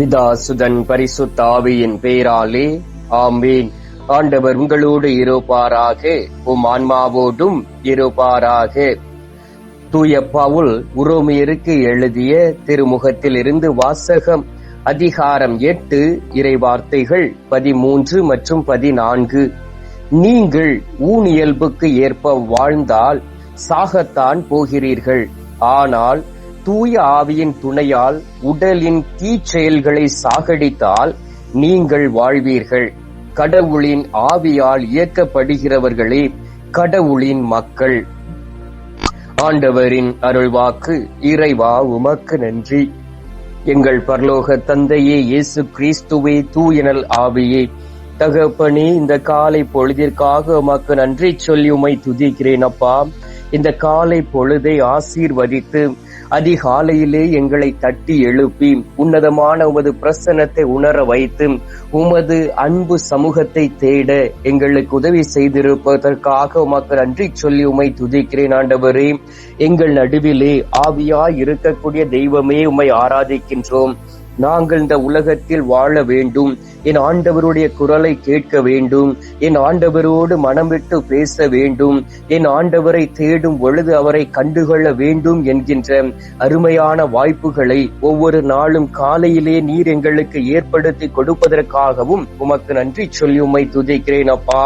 பிதாசுதன் பரிசுத்த ஆவியின் பெயராலே ஆமீன். ஆண்டவர் உங்களோடு இருப்பாராக உம் ஆன்மாவோடும் இருப்பாராக. தூய பவுல் உரோமியருக்கு எழுதிய திருமுகத்தில் இருந்து வாசகம் அதிகாரம் எட்டு இறை வார்த்தைகள் பதிமூன்று மற்றும் பதினான்கு. நீங்கள் ஊனியல்புக்கு ஏற்ப வாழ்ந்தால் சாகத்தான் போகிறீர்கள். ஆனால் தூய ஆவியின் துணையால் உடலின் தீச்செயல்களை சாகடித்தால் நீங்கள் வாழ்வீர்கள். கடவுளின் ஆவியால் இயக்கப்படுகிறவர்களே கடவுளின் மக்கள். ஆண்டவரின் அருள்வாக்கு இறைவா உமக்கு நன்றி. எங்கள் பரலோக தந்தையே இயேசு கிறிஸ்துவே தூயனல் ஆவியே. தகப்பனே இந்த காலை பொழுதிற்காக உமக்கு நன்றி சொல்லி உமை துதிக்கிறேன் அப்பா. இந்த காலை பொழுதை ஆசீர்வதித்து அதிகாலையிலே எங்களை தட்டி எழுப்பி உன்னதமான உமது பிரசன்னத்தை உணர வைத்து உமது அன்பு சமூகத்தை தேட எங்களுக்கு உதவி செய்திருப்பதற்காக உமக்கு நன்றி சொல்லி உமை துதிக்கிறேன் ஆண்டவரே. எங்கள் நடுவிலே ஆவியாய் இருக்கக்கூடிய தெய்வமே உம்மை ஆராதிக்கின்றோம். நாங்கள் இந்த உலகத்தில் வாழ வேண்டும். என் ஆண்டவருடைய குரலை கேட்க வேண்டும். என் ஆண்டவரோடு மனம் விட்டு பேச வேண்டும். என் ஆண்டவரை தேடும் பொழுது அவரை கண்டுகொள்ள வேண்டும் என்கின்ற அருமையான வாய்ப்புகளை ஒவ்வொரு நாளும் காலையிலே நீர் எங்களுக்கு ஏற்படுத்தி கொடுப்பதற்காகவும் உமக்கு நன்றி சொல்லி உம்மை துதிக்கிறேன் அப்பா.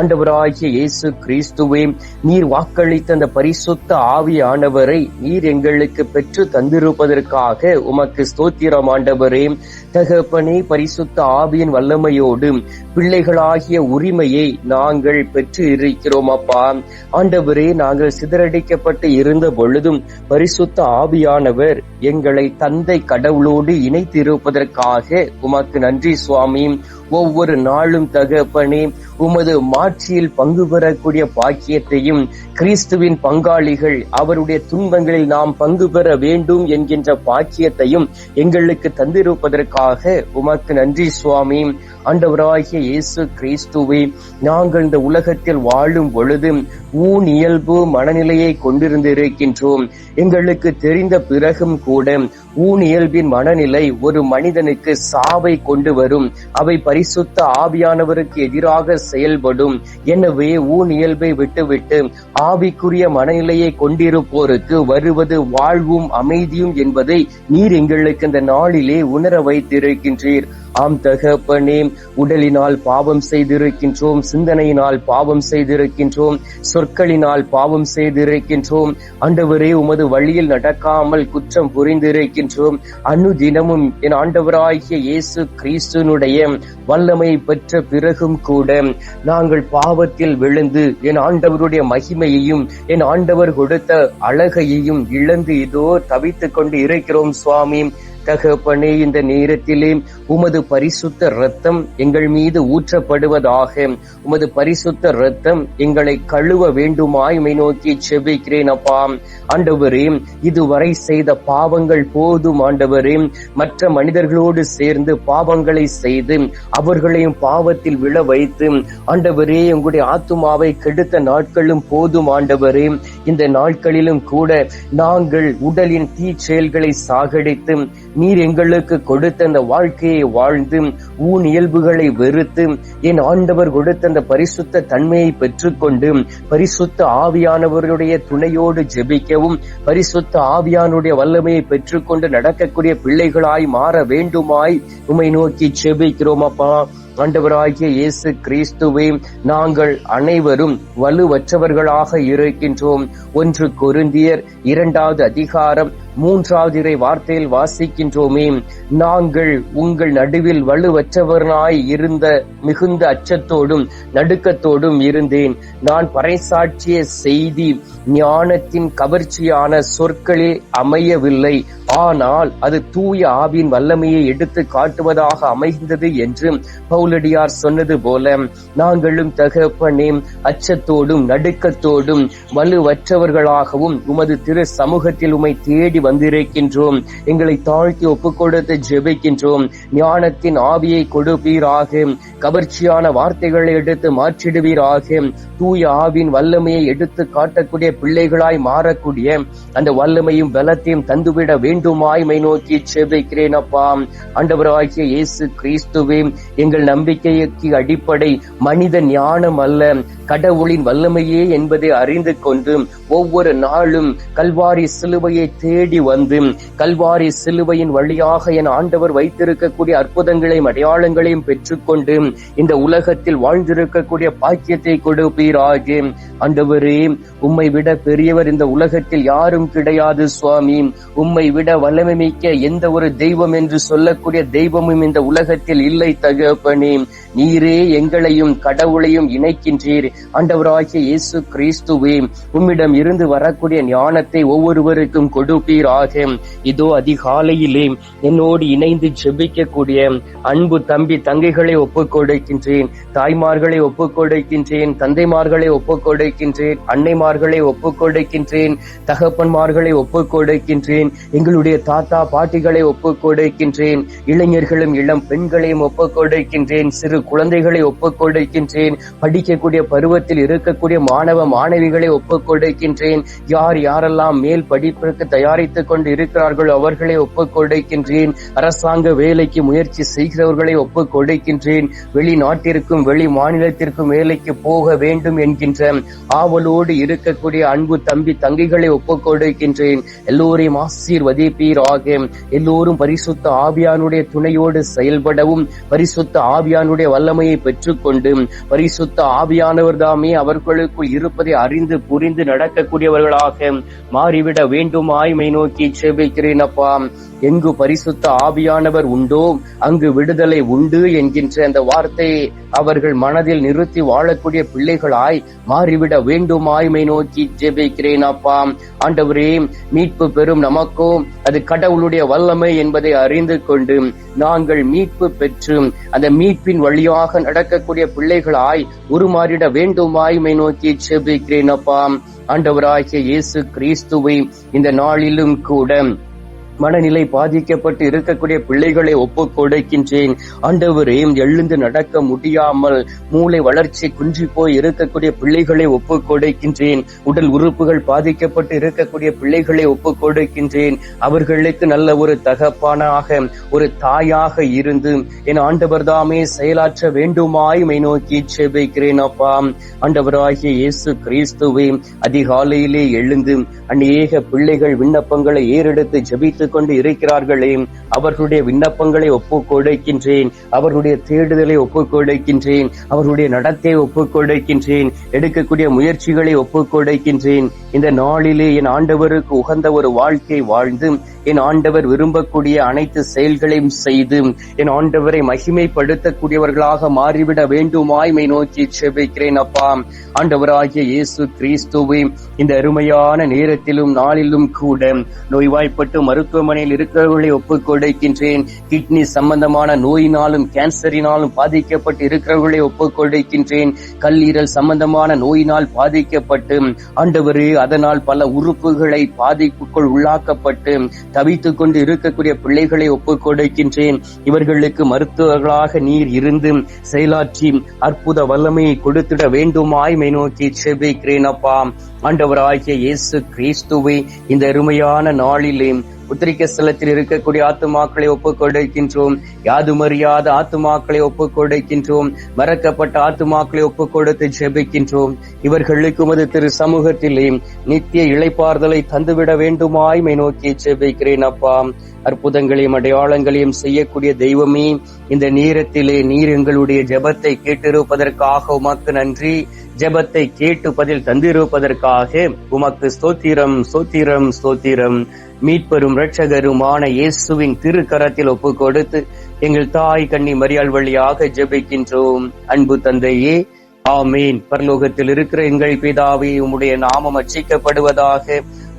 ஆண்டவராகிய இயேசு கிறிஸ்துவே நீர் வாக்களித்த அந்த பரிசுத்த ஆவி ஆவியானவரை நீர் எங்களுக்கு பெற்று தந்திருப்பதற்காக உமக்கு ஸ்தோத்திரம் ஆண்டவரே. தகப்பனே பரிசுத்த ஆவியின் வல்லமையோடு பிள்ளைகளாகிய உரிமையை நாங்கள் பெற்று இருக்கிறோம் அப்பா. ஆண்டவரே நாங்கள் சிதறடிக்கப்பட்டு இருந்த பொழுதும் பரிசுத்த ஆவியானவர் எங்களை தந்தை கடவுளோடு இணைத்திருப்பதற்காக உமக்கு நன்றி சுவாமி. ஒவ்வொரு நாளும் தகப்பனே உமது மாட்சியில் பங்கு பெறக்கூடிய பாக்கியத்தையும் கிறிஸ்துவின் பங்காளிகள் அவருடைய துன்பங்களில் நாம் பங்கு பெற வேண்டும் என்கின்ற பாக்கியத்தையும் எங்களுக்கு தந்திருப்பதற்காக உமக்கு நன்றி சுவாமி. ஆண்டவராகிய இயேசு கிறிஸ்துவை நாங்கள் இந்த உலகத்தில் வாழும் பொழுது ஊன் இயல்பு மனநிலையை கொண்டிருந்திருக்கின்றோம். எங்களுக்கு தெரிந்த பிறகும் கூட ஊன் இயல்பின் மனநிலை ஒரு மனிதனுக்கு சாவை கொண்டு வரும். அவை பரிசுத்த ஆவியானவருக்கு எதிராக செயல்படும். எனவே ஊன் இயல்பை விட்டுவிட்டு ஆவிக்குரிய மனநிலையை கொண்டிருப்போருக்கு வருவது வாழ்வும் அமைதியும் என்பதை நீர் எங்களுக்கு இந்த நாளிலே உணர வைத்திருக்கின்றீர். ஆம் தகப்பனே உடலினால் பாவம் செய்திருக்கின்றோம் சிந்தனையினால் பாவம் செய்திருக்கின்றோம் சொற்களினால் பாவம் செய்திருக்கின்றோம். ஆண்டவரே உமது வழியில் நடக்காமல் குற்றம் புரிந்திருக்கின்றோம். அனுதினமும் என் ஆண்டவராகிய இயேசு கிறிஸ்துனுடைய வல்லமை பெற்ற பிறகும் கூட நாங்கள் பாவத்தில் விழுந்து என் ஆண்டவருடைய மகிமையையும் என் ஆண்டவர் கொடுத்த அழகையையும் இழந்து இதோ தவித்துக் கொண்டு இருக்கிறோம் சுவாமி. தகப்பனே இந்த நேரத்திலே உமது பரிசுத்த ரத்தம் எங்கள் மீது ஊற்றப்படுவதாக. உமது பரிசுத்த ரத்தம் எங்களை கழுவ வேண்டுமாய் உமை நோக்கி செபிக்கிறேன் அப்பா. ஆண்டவரே இதுவரை செய்த பாவங்கள் போதும் ஆண்டவரே. மற்ற மனிதர்களோடு சேர்ந்து பாவங்களை செய்து அவர்களையும் பாவத்தில் விழ வைத்து ஆண்டவரே உங்களுடைய ஆத்துமாவை கெடுத்த நாட்களும் போதும் ஆண்டவரே. இந்த நாட்களிலும் கூட நாங்கள் உடலின் தீ செயல்களை சாகடித்து நீர் எங்களுக்கு கொடுத்த அந்த வாழ்க்கையை வாழ்ந்து ஊன் இயல்புகளை வெறுத்து என் ஆண்டவர் கொடுத்த அந்த பரிசுத்த தன்மையை பெற்றுக்கொண்டு பரிசுத்த ஆவியானவருடைய துணையோடு ஜெபிக்கவும் பரிசுத்த ஆவியானுடைய வல்லமையை பெற்றுக்கொண்டு நடக்கக்கூடிய பிள்ளைகளாய் மாற வேண்டுமாய் உமை நோக்கி ஜெபிக்கிறோம் அப்பா. ஆண்டவராகிய இயேசு கிறிஸ்துவே நாங்கள் அனைவரும் வலுவற்றவர்களாக இருக்கின்றோம். ஒன்று கொருந்தியர் இரண்டாவது அதிகாரம் மூன்றாவது இறை வார்த்தையில் வாசிக்கின்றோமே நாங்கள் உங்கள் நடுவில் வலுவற்றவனாய் இருந்த மிகுந்த அச்சத்தோடும் நடுக்கத்தோடும் இருந்தேன். நான் பறைசாற்றிய செய்தி ஞானத்தின் கவர்ச்சியான சொற்களில் அமையவில்லை. ஆனால் அது தூய ஆவின் வல்லமையை எடுத்து காட்டுவதாக அமைந்தது என்று பவுலடியார் சொன்னது போல நாங்களும் தகப்பனே அச்சத்தோடும் நடுக்கத்தோடும் வலுவற்றவர்களாகவும் உமது திரு சமூகத்தில் உமை தேடி வந்திருக்கின்றோம். எங்களை தாழ்த்தி ஒப்புக் கொடுத்து ஜெபிக்கின்றோம். ஞானத்தின் ஆவியை கொடுப்பீராக. கவர்ச்சியான வார்த்தைகளை எடுத்து மாற்றிடுவீராக. தூய ஆவின் வல்லமையை எடுத்து காட்டக்கூடிய பிள்ளைகளாய் மாறக்கூடிய அந்த வல்லமையும் பலத்தையும் தந்துவிட வேண்டுமாய்மை நோக்கி செபிக்கிறேன் அப்பா. ஆண்டவராகிய இயேசு கிறிஸ்துவே எங்கள் நம்பிக்கைக்கு அடிப்படை மனித ஞானம் அல்ல. கடவுளின் வல்லமையே என்பதை அறிந்து கொண்டு ஒவ்வொரு நாளும் கல்வாரி சிலுவையை தேடி வந்து கல்வாரி சிலுவையின் வழியாக என் ஆண்டவர் வைத்திருக்கக்கூடிய அற்புதங்களையும் அடையாளங்களையும் பெற்றுக்கொண்டு இந்த உலகத்தில் வாழ்ந்திருக்கக்கூடிய பாக்கியத்தை கொடுப்பீராக. ஆண்டவரே உம்மை விட பெரியவர் இந்த உலகத்தில் யாரும் கிடையாது சுவாமி. உம்மை விட வல்லமை மிக்க எந்த ஒரு தெய்வம் என்று சொல்லக்கூடிய தெய்வமும் இந்த உலகத்தில் இல்லை தகப்பனே. நீரே எங்களையும் கடவுளையும் இணைக்கின்றீர். ஆண்டவராகிய இயேசு கிறிஸ்துவே உம்மிடம் இருந்து வரக்கூடிய ஞானத்தை ஒவ்வொருவருக்கும் கொடுப்பீராக. இதோ அதிகாலையிலே என்னோடு இணைந்து ஜெபிக்கக்கூடிய அன்பு தம்பி தங்கைகளை ஒப்புக் கொடுக்கின்றேன் தாய்மார்களை ஒப்புக் கொடுக்கின்றேன் தந்தைமார்களை ஒப்புக் கொடுக்கின்றேன் அன்னைமார்களை ஒப்புக் கொடுக்கின்றேன் தகப்பன்மார்களை ஒப்புக் கொடுக்கின்றேன் எங்களுடைய தாத்தா பாட்டிகளை ஒப்புக் கொடுக்கின்றேன் இளைஞர்களும் இளம் பெண்களையும் ஒப்புக் கொடுக்கின்றேன் சிறு குழந்தைகளை ஒப்புக்கொண்டிருக்கின்றேன் படிக்கக்கூடிய பருவத்தில் இருக்கக்கூடிய மாணவ மாணவிகளை ஒப்புக்கொண்டிருக்கின்றேன் யார் யாரெல்லாம் மேல் படிப்பிற்கு தயாரித்துக் கொண்டு இருக்கிறார்களோ அவர்களை ஒப்புக்கொண்டிருக்கின்றேன் அரசாங்க வேலைக்கு முயற்சி செய்கிறவர்களை ஒப்புக்கொண்டிருக்கின்றேன் வெளிநாட்டிற்கும் வெளி மாநிலத்திற்கும் வேலைக்கு போக வேண்டும் என்கின்ற ஆவலோடு இருக்கக்கூடிய அன்பு தம்பி தங்கைகளை ஒப்புக்கொண்டிருக்கின்றேன் எல்லோரையும் ஆசீர்வதிப்பீராக எல்லோரும் பரிசுத்த ஆவியானுடைய துணையோடு செயல்படவும் பரிசுத்த ஆவியானுடைய வல்லமையை பெற்றுக்கொண்டு பரிசுத்த ஆவியானவர் தாமே அவர்களுக்குள் இருப்பதை அறிந்து புரிந்து நடக்கக்கூடியவர்களாக மாறிவிட வேண்டுமாய்மை நோக்கி செபிக்கிறேன் அப்பா. எங்கு பரிசுத்த ஆவியானவர் உண்டோ அங்கு விடுதலை உண்டு என்கின்ற அந்த வார்த்தையை அவர்கள் மனதில் நிறுத்தி வாழக்கூடிய பிள்ளைகளாய் மாறிவிட வேண்டுமாய்மை நோக்கி ஜெபிக்கிறேன் அப்பா. ஆண்டவரே மீட்பு பெறும் நமக்கோ அது கடவுளுடைய வல்லமை என்பதை அறிந்து கொண்டு நாங்கள் மீட்பு பெற்று அந்த மீட்பின் வழியாக நடக்கக்கூடிய பிள்ளைகளாய் உருமாறிட வேண்டுமாய்மை நோக்கி ஜெபிக்கிறேன் அப்பா. ஆண்டவராகிய இயேசு கிறிஸ்துவை இந்த நாளிலும் கூட மனநிலை பாதிக்கப்பட்டு இருக்கக்கூடிய பிள்ளைகளை ஒப்பு கொடுக்கின்றேன். ஆண்டவரே எழுந்து நடக்க முடியாமல் மூளை வளர்ச்சி குன்றி போய் இருக்கக்கூடிய பிள்ளைகளை ஒப்பு கொடுக்கின்றேன். உடல் உறுப்புகள் பாதிக்கப்பட்டு இருக்கக்கூடிய பிள்ளைகளை ஒப்பு கொடுக்கின்றேன். அவர்களுக்கு நல்ல ஒரு தகப்பானாக ஒரு தாயாக இருந்து என் ஆண்டவர் தாமே செயலாற்ற வேண்டுமாய் மை நோக்கி செபிக்கிறேன் அப்பா. ஆண்டவராகிய இயேசு கிறிஸ்துவை அதிகாலையிலே எழுந்து அநேக பிள்ளைகள் விண்ணப்பங்களை ஏறெடுத்து ஜபித்து கொண்டு இருக்கிறார்களே. அவர்களுடைய விண்ணப்பங்களை ஒப்புக்கொடுக்கின்றேன் அவர்களுடைய தேடுதலை ஒப்புக்கொடுக்கின்றேன் அவர்களுடைய நடத்தை ஒப்புக்கொடுக்கின்றேன் எடுக்கக்கூடிய முயற்சிகளை ஒப்புக்கொடுக்கின்றேன் இந்த நாளிலே என் ஆண்டவருக்கு உகந்த ஒரு வாழ்க்கை வாழ்ந்து என் ஆண்டவர் விரும்பக்கூடிய அனைத்து செயல்களையும் செய்து என் ஆண்டவரை மகிமைப்படுத்தக்கூடியவர்களாக மாறிவிட வேண்டுமாய்மை நோக்கி செபிக்கிறேன் அப்பா. ஆண்டவராகிய இயேசு கிறிஸ்துவை இந்த அருமையான நேரத்திலும் நாளிலும் கூட நோய்வாய்ப்பட்டு மருத்துவ மருத்துவமனையில் இருக்கிறவர்களை ஒப்புக் கொடுக்கின்றேன். கிட்னி சம்பந்தமான நோயினாலும் கேன்சரினாலும் பாதிக்கப்பட்டு இருக்கிறவர்களை ஒப்புக் கொடுக்கின்றேன். கல்லீரல் சம்பந்தமான நோயினால் பாதிக்கப்பட்டு ஆண்டவரே அதனால் பல உறுப்புகளை பாதிப்புக்குள் உள்ளாக்கப்பட்டு தவித்துக் கொண்டு இருக்கக்கூடிய பிள்ளைகளை ஒப்புக் கொடுக்கின்றேன். இவர்களுக்கு மருத்துவர்களாக நீர் இருந்து செயலாற்றி அற்புத வல்லமையை கொடுத்திட வேண்டுமாய் மை நோக்கி செபிக்கிறேன் அப்பா. ஆண்டவராகிய இயேசு கிறிஸ்துவை இந்த அருமையான நாளிலே உத்திரிக்க ஸ்தலத்தில் இருக்கக்கூடிய ஆத்துமாக்களை ஒப்புக் கொடுக்கின்றோம் யாதுமறியாத ஆத்துமாக்களை ஒப்புக் கொடுக்கின்றோம் மறக்கப்பட்ட ஆத்துமாக்களை ஒப்புக் கொடுத்து ஜெபிக்கின்றோம். இவர்களுக்கு உமது திரு சமூகத்திலே நித்திய இழைப்பார்தலை தந்துவிட வேண்டுமாய்மை நோக்கி ஜெபிக்கிறேன் அப்பா. அற்புதங்களையும் அடையாளங்களையும் செய்யக்கூடிய தெய்வமே இந்த நேரத்திலே நீர் எங்களுடைய ஜெபத்தை கேட்டிருப்பதற்காக உமக்கு நன்றி. ஜெபத்தை கேட்டு பதில் தந்திருப்பதற்காக உமக்கு ஸ்தோத்திரம் ஸ்தோத்திரம் ஸ்தோத்திரம். மீட்பெரும் இரட்சகருமான இயேசுவின் திருக்கரத்தில் ஒப்பு கொடுத்து எங்கள் தாய் கண்ணி மரியாள் வழியாக ஜெபிக்கின்றோம். அன்பு தந்தையே ஆமீன். பரலோகத்தில் இருக்கிற எங்கள் பிதாவே உம்முடைய நாமம் அச்சிக்கப்படுவதாக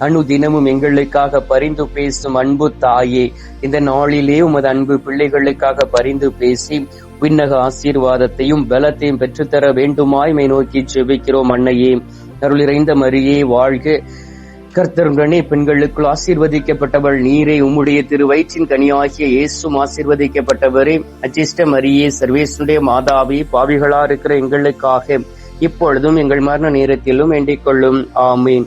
அணு தினமும் எங்களுக்காக பரிந்து பேசும் அன்பு தாயே இந்த நாளிலே உமது அன்பு பிள்ளைகளுக்காக பரிந்து பேசி விண்ணக ஆசீர்வாதத்தையும் பலத்தையும் பெற்றுத்தர வேண்டுமாய் மை நோக்கி செபிக்கிறோம் அன்னையே. அருளிறைந்த மரியே வாழ்க. கர்த்தருடனே பெண்களுக்குள் ஆசீர்வதிக்கப்பட்டவள் நீரே உம்முடைய திரு வயிற்றின் கனியாகிய இயேசும் ஆசீர்வதிக்கப்பட்டவரே. அஜிஷ்ட மரியே சர்வேசுடைய மாதாவே பாவிகளா இருக்கிற எங்களுக்காக இப்பொழுதும் எங்கள் மரண நேரத்திலும் வேண்டிக் கொள்ளும். ஆமீன்.